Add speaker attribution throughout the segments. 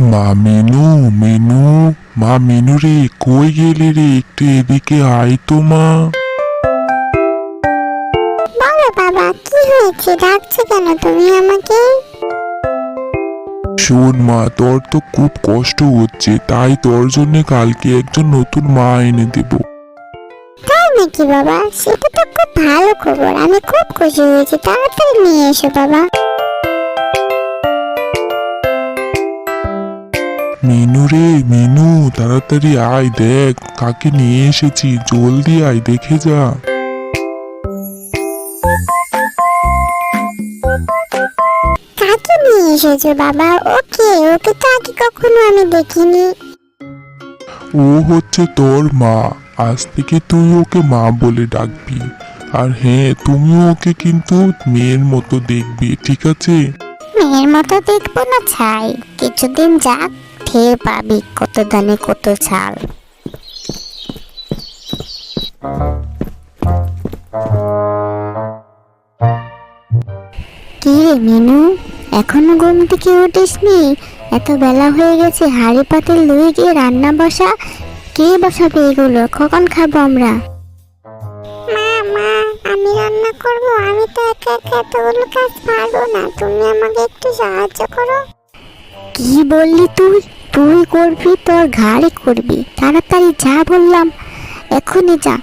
Speaker 1: মা মিনু মিনু মা মিনু রে কই গেলি রে? একটু এদিকে আয় তো মা।
Speaker 2: বলো বাবা কি হয়েছে? ডাকছো কেন তুমি আমাকে?
Speaker 1: শোন মা তোর তো খুব কষ্ট হচ্ছে তাই তোর জন্য কালকে একজন নতুন মা এনে দেব।
Speaker 2: তাই নাকি বাবা? সেটা তো খুব ভালো খবর আমি খুব খুশি হয়েছি তাড়াতাড়ি নিয়ে এসো বাবা।
Speaker 1: মিনু রে মিনু তাড়াতাড়ি আয় দেখ কাকে নিয়ে এসেছি জলদি আয় দেখে যা।
Speaker 2: কাকে নিয়ে এসেছ বাবা? ওকে ওকে তো আগে কখনো আমি দেখিনি।
Speaker 1: ও হচ্ছে তোর মা আজ থেকে তুই ওকে মা বলে ডাকবি। আর হ্যাঁ তুমিও ওকে কিন্তু মেয়ের মতো দেখবি ঠিক আছে?
Speaker 2: মেয়ের মতো দেখব না ছাই কিছুদিন যাক। ঠের পাবি কত দানে কত ছাল কি রে মিনু এখনও ঘুম থেকে উঠিসনি? এত বেলা হয়ে গেছে হাড়ি পাতিল গিয়ে রান্না বসা। কে বসাবে এগুলো? কখন খাব আমরা? মা মা আমি রান্না করব। আমি তো একা একা এতগুলো কাজ পারব না। তুমি আমাকে একটু সাহায্য করো। কি বললি তুই? তুই করবি তোর ঘাড়ে করবি। তাড়াতাড়ি যা বললাম এখনই যা।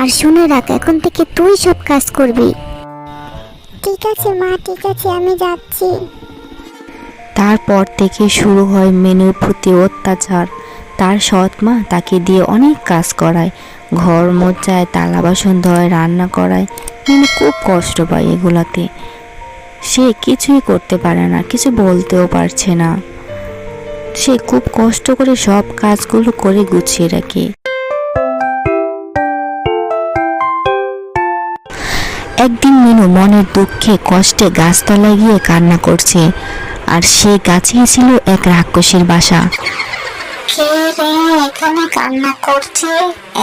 Speaker 2: আর শুনে রাখ এখন থেকে তুই সব কাজ করবি। ঠিক আছে মা ঠিক আছে আমি যাচ্ছি।
Speaker 3: তারপর থেকে শুরু হয় মেনুর প্রতি অত্যাচার। তার সৎ মা তাকে দিয়ে অনেক কাজ করায়। ঘর মোচায় তালা বাসন ধোয় রান্না করায়। মেনু খুব কষ্ট পায় এগুলাতে। সে কিছুই করতে পারে না কিছু বলতেও পারছে না। সে খুব কষ্ট করে সব কাজগুলো করে গুছিয়ে রাখে। একদিন মিনু মনের দুঃখে কষ্টে গাছতলায় গিয়ে কান্না করছে, আর সে গাছেই ছিল এক রাক্ষসীর বাসা।
Speaker 2: কে রে, এখানে কান্না করছে?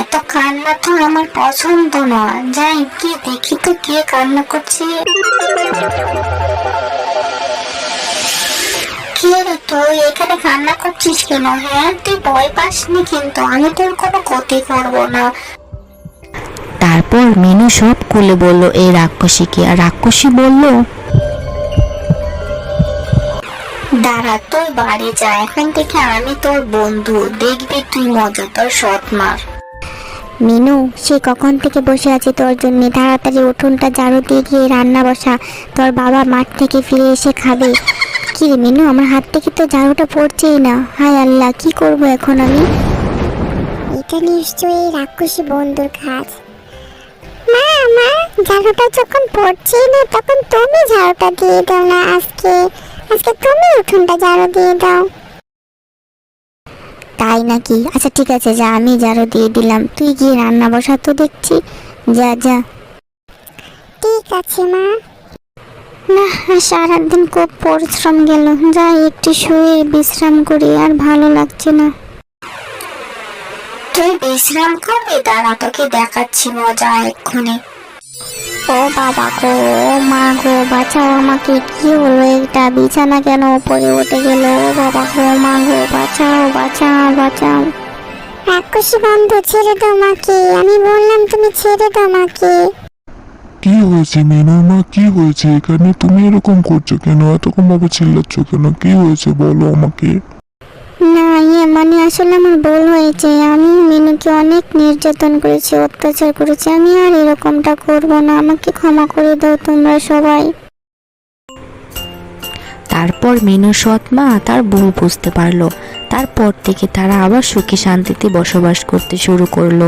Speaker 2: এত কান্না তো আমার পছন্দ না যাই কি দেখি তো কে কান্না করছে। কে রে তুই এখানে কান্না করছিস কেন? হ্যাঁ তুই ভয় পাসনি কিন্তু আমি তোর কোনো ক্ষতি করব না।
Speaker 3: তারপর মিনু সব খুলে বলল এই রাক্ষসীকে। আর রাক্ষসী বলল
Speaker 2: দাঁড়া তুই বাড়ি যা এখান থেকে আমি তোর বন্ধু দেখবি তুই মজা তোর সৎ মার। মিনু সে কখন থেকে বসে আছে তোর জন্য? তাড়াতাড়ি উঠোনটা ঝাড়ু দিয়ে গিয়ে রান্না বসা। তোর বাবা মাঠ থেকে ফিরে এসে খাবে। কি রে মিনু আমার হাত থেকে তো ঝাড়ুটা পড়ছেই না। হায় আল্লাহ কি করব এখন আমি? এটা নিশ্চয়ই রাক্ষসী বন্ধুর কাজ। মা মা ঝাড়ুটা যখন পড়ছেই না তখন তুমি ঝাড়ুটা দিয়ে দাও না আজকে। আজকে তুমি উঠোনটা ঝাড়ু দিয়ে দাও। তাই নাকি? আচ্ছা ঠিক আছে যা আমি ঝাড়ু দিয়ে দিলাম। তুই গিয়ে রান্না বসা তো দেখছি। যা যা। ঠিক আছে মা। না সারাদিন খুব পরিশ্রম গেল। যাই একটু শুয়ে বিশ্রাম করি আর ভালো লাগছে না। তুই বিশ্রাম করবি? দাঁড়া তোকে দেখাচ্ছি মজা এক্ষুনি। ও বাবা গো ও মা গো বাঁচাও আমাকে কি হলো? এটা বিছানা কেন উপরে উঠে গেল? ও বাবা গো মা গো বাঁচাও বাঁচাও বাঁচাও রাক্ষসী বন্ধু ছেড়ে দাও মাকে আমি বললাম তুমি ছেড়ে দাও মাকে
Speaker 1: কি হয়েছে মিনু মা? কি হয়েছে এখানে? তুমি এরকম করছ কেন? এরকম ভাবে চিল্লাচ্ছ কেন? কি হয়েছে বলো আমাকে।
Speaker 2: না ইয়ে মানে আসলে আমার ভুল হয়েছে। আমি মিনুকে অনেক নির্যাতন করেছি অত্যাচার করেছি। আমি আর এরকমটা করব না। আমাকে ক্ষমা করে দাও তোমরা সবাই।
Speaker 3: তারপর মিনু সৎ মা তার ভুল বুঝতে পারল। তারপর থেকে তারা আবার সুখী শান্তিতে বসবাস করতে শুরু করল।